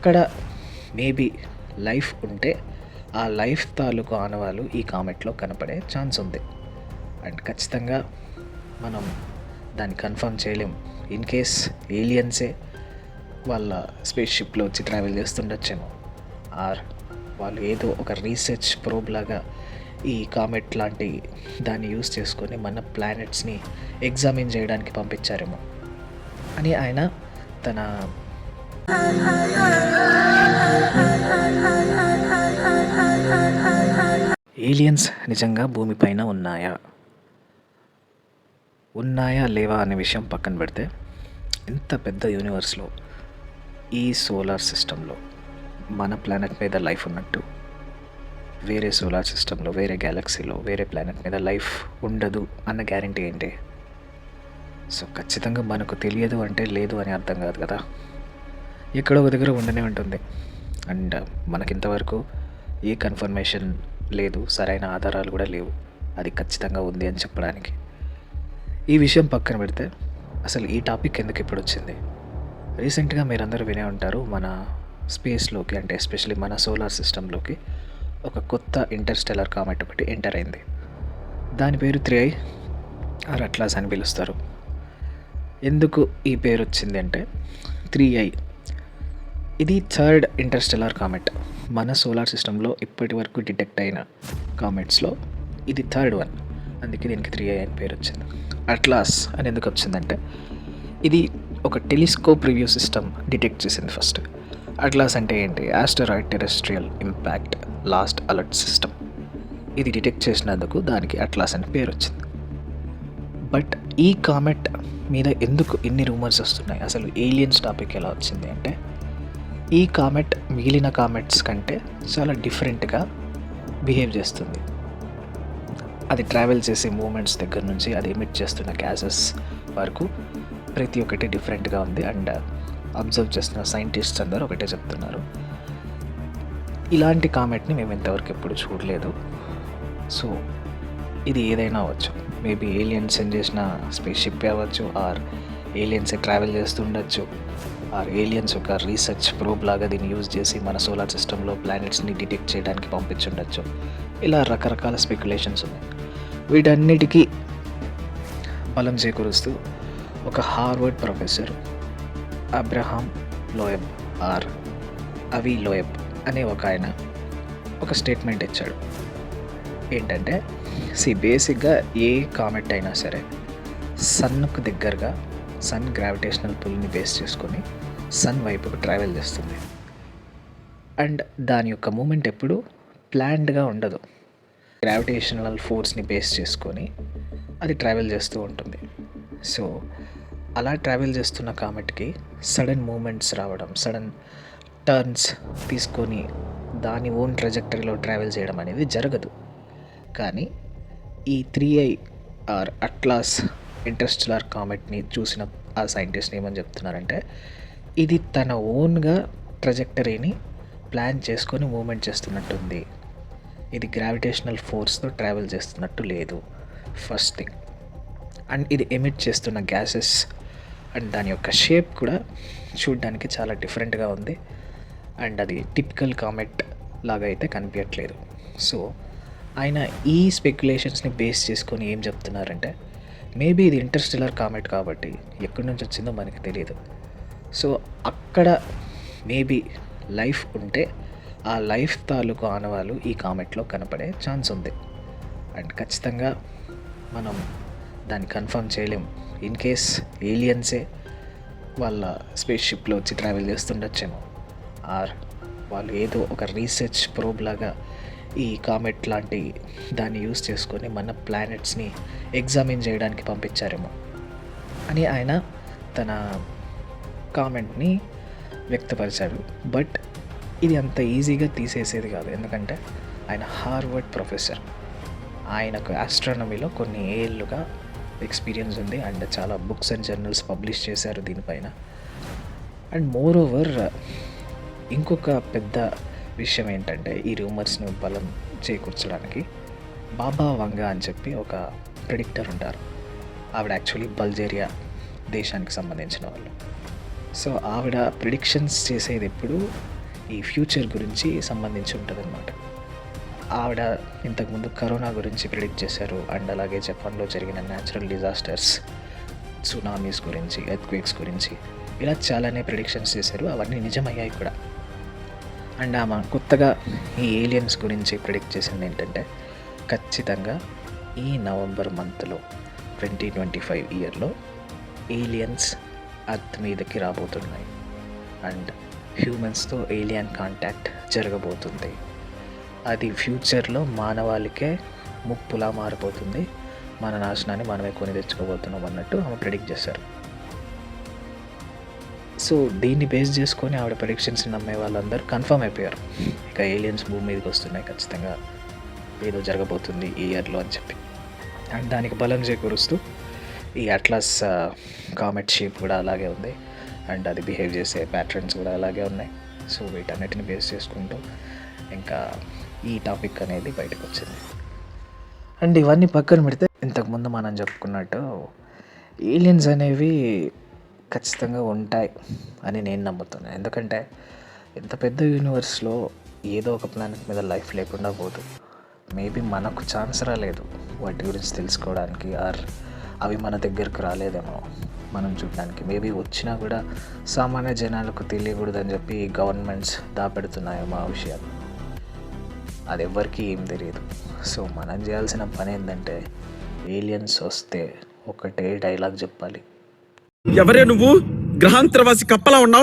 అక్కడ maybe life ఉంటే ఆ లైఫ్ తాలూకు ఆనవాలు ఈ కామెట్లో కనపడే ఛాన్స్ ఉంది. అండ్ ఖచ్చితంగా మనం దాన్ని కన్ఫర్మ్ చేయలేం. ఇన్ కేస్ ఏలియన్సే వాళ్ళ స్పేస్ షిప్లో వచ్చి ట్రావెల్ చేస్తుండొచ్చేమో. ఆర్ వాళ్ళు ఏదో ఒక రీసెర్చ్ ప్రోబ్ లాగా ఈ కామెట్ లాంటి దాన్ని యూస్ చేసుకొని మన ప్లానెట్స్ని ఎగ్జామిన్ చేయడానికి పంపించారేమో. అని ఆయన తన ఏలియన్స్ నిజంగా భూమిపైన ఉన్నాయా? ఉన్నాయా లేవా అనే విషయం పక్కన పెడితే ఇంత పెద్ద యూనివర్స్లో ఈ సోలార్ సిస్టంలో మన ప్లానెట్ మీద లైఫ్ ఉన్నట్టు వేరే సోలార్ సిస్టంలో వేరే గ్యాలక్సీలో వేరే ప్లానెట్ మీద లైఫ్ ఉండదు అన్న గ్యారంటీ ఏంటి? సో ఖచ్చితంగా మనకు తెలియదు అంటే లేదు అని అర్థం కాదు కదా. ఎక్కడో ఒక దగ్గర ఉండనే ఉంటుంది. అండ్ మనకింతవరకు ఏ కన్ఫర్మేషన్ లేదు సరైన ఆధారాలు కూడా లేవు. అది ఖచ్చితంగా ఉంది అని చెప్పడానికి. ఈ విషయం పక్కన పెడితే అసలు ఈ టాపిక్ ఎందుకు ఇప్పుడు వచ్చింది? రీసెంట్గా మీరందరూ వినే ఉంటారు మన స్పేస్లోకి అంటే ఎస్పెషలీ మన సోలార్ సిస్టంలోకి ఒక కొత్త ఇంటర్స్టెలర్ కామెట్ ఒకటి ఎంటర్ అయింది. దాని పేరు త్రీ ఐ ఆర్ అట్లాస్ అని పిలుస్తారు. ఎందుకు ఈ పేరు వచ్చింది అంటే త్రీ ఐ ఇది థర్డ్ ఇంటర్స్టెలార్ కామెట్. మన సోలార్ సిస్టంలో ఇప్పటి వరకు డిటెక్ట్ అయిన కామెట్స్లో ఇది థర్డ్ వన్. అందుకే దీనికి త్రీ ఐ అని పేరు వచ్చింది. అట్లాస్ అని ఎందుకు వచ్చిందంటే ఇది ఒక టెలిస్కోప్ రివ్యూ సిస్టమ్ డిటెక్ట్ చేసింది ఫస్ట్. అట్లాస్ అంటే ఏంటి? Asteroid terrestrial impact last alert system. ఇది డిటెక్ట్ చేసినందుకు దానికి అట్లాస్ అని పేరు వచ్చింది. బట్ ఈ కామెట్ మీద ఎందుకు ఇన్ని రూమర్స్ వస్తున్నాయి? అసలు ఏలియన్స్ టాపిక్ ఎలా వచ్చింది అంటే ఈ కామెట్ మిగిలిన కామెట్స్ కంటే చాలా డిఫరెంట్గా బిహేవ్ చేస్తుంది. అది ట్రావెల్ చేసే మూమెంట్స్ దగ్గర నుంచి అది ఎమిట్ చేస్తున్న గ్యాసెస్ వరకు ప్రతి ఒక్కటి డిఫరెంట్గా ఉంది. అండ్ అబ్జర్వ్ uh, చేస్తున్న సైంటిస్ట్స్ అందరూ ఒకటే చెప్తున్నారు. ఇలాంటి కామెట్ని మేము ఇంతవరకు ఎప్పుడు చూడలేదు. సో ఇది ఏదైనా అవ్వచ్చు. మేబీ ఏలియన్స్ సెండ్ చేసిన స్పేస్ షిప్ అవ్వచ్చు ఆర్ ఏలియన్స్ ట్రావెల్ చేస్తుండొచ్చు. ఆర్ ఏలియన్స్ ఒక రీసెర్చ్ ప్రోబ్ లాగా దీన్ని యూజ్ చేసి మన సోలార్ సిస్టంలో ప్లానెట్స్ని డిటెక్ట్ చేయడానికి పంపించుండొచ్చు. ఇలా రకరకాల స్పెక్యులేషన్స్ ఉన్నాయి. వీటన్నిటికీ బలం చేకూరుస్తూ ఒక Harvard professor Abraham Loeb or Avi Loeb అనే ఒక ఆయన ఒక స్టేట్మెంట్ ఇచ్చాడు. ఏంటంటే సి బేసిక్గా ఏ కామెట్ అయినా సరే సన్నుకు దగ్గరగా సన్ గ్రావిటేషనల్ పుల్ని బేస్ చేసుకొని సన్ వైపుకు ట్రావెల్ చేస్తుంది. అండ్ దాని యొక్క మూమెంట్ ఎప్పుడు ప్లాన్డ్గా ఉండదు. గ్రావిటేషనల్ ఫోర్స్ని బేస్ చేసుకొని అది ట్రావెల్ చేస్తూ ఉంటుంది. సో అలా ట్రావెల్ చేస్తున్న కామెట్కి సడన్ మూమెంట్స్ రావడం సడన్ టర్న్స్ తీసుకొని దాని ఓన్ ట్రజెక్టరీలో ట్రావెల్ చేయడం అనేది జరగదు. కానీ ఈ three I or ATLAS interstellar కామెట్ని చూసిన ఆ సైంటిస్ట్ ఏమని చెప్తున్నారంటే ఇది తన ఓన్గా ట్రజెక్టరీని ప్లాన్ చేసుకొని మూమెంట్ చేస్తున్నట్టుంది. ఇది గ్రావిటేషనల్ ఫోర్స్తో ట్రావెల్ చేస్తున్నట్టు లేదు. First thing. అండ్ ఇది ఎమిట్ చేస్తున్న గ్యాసెస్ అండ్ దాని యొక్క షేప్ కూడా చూడడానికి చాలా డిఫరెంట్గా ఉంది. అండ్ అది టిపికల్ కామెట్ లాగా అయితే కనిపించట్లేదు. సో ఆయన ఈ స్పెక్యులేషన్స్ని బేస్ చేసుకొని ఏం చెప్తున్నారంటే మేబీ ఇది ఇంటర్స్టెలర్ కామెట్ కాబట్టి ఎక్కడి నుంచి వచ్చిందో మనకి తెలియదు సో అక్కడ మేబీ లైఫ్ ఉంటే ఆ లైఫ్ తాలూకు ఆనవాలు ఈ కామెట్లో కనపడే ఛాన్స్ ఉంది. అండ్ ఖచ్చితంగా మనం దాన్ని కన్ఫర్మ్ చేయలేం. ఇన్ కేస్ ఏలియన్సే వాళ్ళ స్పేస్ షిప్లో వచ్చి ట్రావెల్ చేస్తుండొచ్చేమో. ఆర్ వాళ్ళు ఏదో ఒక రీసెర్చ్ ప్రోబ్ లాగా ఈ కామెట్ లాంటి దాన్ని యూస్ చేసుకొని మన ప్లానెట్స్ని ఎగ్జామిన్ చేయడానికి పంపించారేమో అని ఆయన తన కామెంట్ని వ్యక్తపరిచాడు. బట్ ఇది అంత ఈజీగా తీసేసేది కాదు. ఎందుకంటే ఆయన హార్వర్డ్ ప్రొఫెసర్. ఆయనకు ఆస్ట్రానమీలో కొన్ని ఏళ్ళుగా ఎక్స్పీరియన్స్ ఉంది. అండ్ చాలా బుక్స్ అండ్ జర్నల్స్ పబ్లిష్ చేశారు దీనిపైన. అండ్ మోర్ ఓవర్ ఇంకొక పెద్ద విషయం ఏంటంటే ఈ రూమర్స్ని బలం చేకూర్చడానికి బాబా వంగ అని చెప్పి ఒక ప్రిడిక్టర్ ఉంటారు. ఆవిడ యాక్చువల్లీ బల్జేరియా దేశానికి సంబంధించిన వాళ్ళు. సో ఆవిడ ప్రిడిక్షన్స్ చేసేది ఎప్పుడు ఈ ఫ్యూచర్ గురించి సంబంధించి ఉంటుంది అనమాట ఆవిడ ఇంతకుముందు కరోనా గురించి ప్రిడిక్ట్ చేశారు. అండ్ అలాగే జపాన్లో జరిగిన న్యాచురల్ డిజాస్టర్స్ సునామీస్ గురించి ఎర్త్క్వేక్స్ గురించి ఇలా చాలానే ప్రిడిక్షన్స్ చేశారు. అవన్నీ నిజమయ్యాయి కూడా. అండ్ ఆమె కొత్తగా ఈ ఏలియన్స్ గురించి ప్రిడిక్ట్ చేసింది ఏంటంటే ఖచ్చితంగా ఈ నవంబర్ మంత్లో ట్వంటీ ట్వంటీ ఫైవ్ ఇయర్లో ఏలియన్స్ అర్త్ మీదకి రాబోతున్నాయి. అండ్ హ్యూమన్స్తో ఏలియన్ కాంటాక్ట్ జరగబోతుంది. అది ఫ్యూచర్లో మానవాళికే ముప్పులా మారిపోతుంది. మన నాశనాన్ని మనమే కొని తెచ్చుకోబోతున్నాం అన్నట్టు ఆమె ప్రిడిక్ట్ చేశారు. సో దీన్ని బేస్ చేసుకొని ఆవిడ ప్రిడిక్షన్స్ని నమ్మే వాళ్ళందరూ కన్ఫర్మ్ అయిపోయారు. ఇక ఏలియన్స్ భూమి మీదకి వస్తున్నాయి ఖచ్చితంగా ఏదో జరగబోతుంది ఈ ఇయర్లో అని చెప్పి. అండ్ దానికి బలం చేకూరుస్తూ ఈ అట్లాస్ కామెట్ షేప్ కూడా అలాగే ఉంది. అండ్ అది బిహేవ్ చేసే ప్యాటర్న్స్ కూడా అలాగే ఉన్నాయి. సో వీటన్నిటిని బేస్ చేసుకుంటూ ఇంకా ఈ టాపిక్ అనేది బయటకు వచ్చింది. అండ్ ఇవన్నీ పక్కన పెడితే ఇంతకుముందు మనం చెప్పుకున్నట్టు ఏలియన్స్ అనేవి ఖచ్చితంగా ఉంటాయి అని నేను నమ్ముతున్నాను ఎందుకంటే ఇంత పెద్ద యూనివర్స్లో ఏదో ఒక ప్లానెట్ మీద లైఫ్ లేకుండా పోదు. మేబీ మనకు ఛాన్స్ రాలేదు వాటి గురించి తెలుసుకోవడానికి ఆర్ అవి మన దగ్గరకు రాలేదేమో మనం చూడడానికి. మేబీ వచ్చినా కూడా సామాన్య జనాలకు తెలియకూడదని చెప్పి గవర్నమెంట్స్ దాపెడుతున్నాయేమో ఆ విషయాలు. అది ఎవ్వరికీ ఏం తెలియదు. సో మనం చేయాల్సిన పని ఏంటంటే ఏలియన్స్ వస్తే ఒకటే డైలాగ్ చెప్పాలి. ఎవరే నువ్వు? గ్రహాంతరవాసి కప్పలా ఉన్నావు?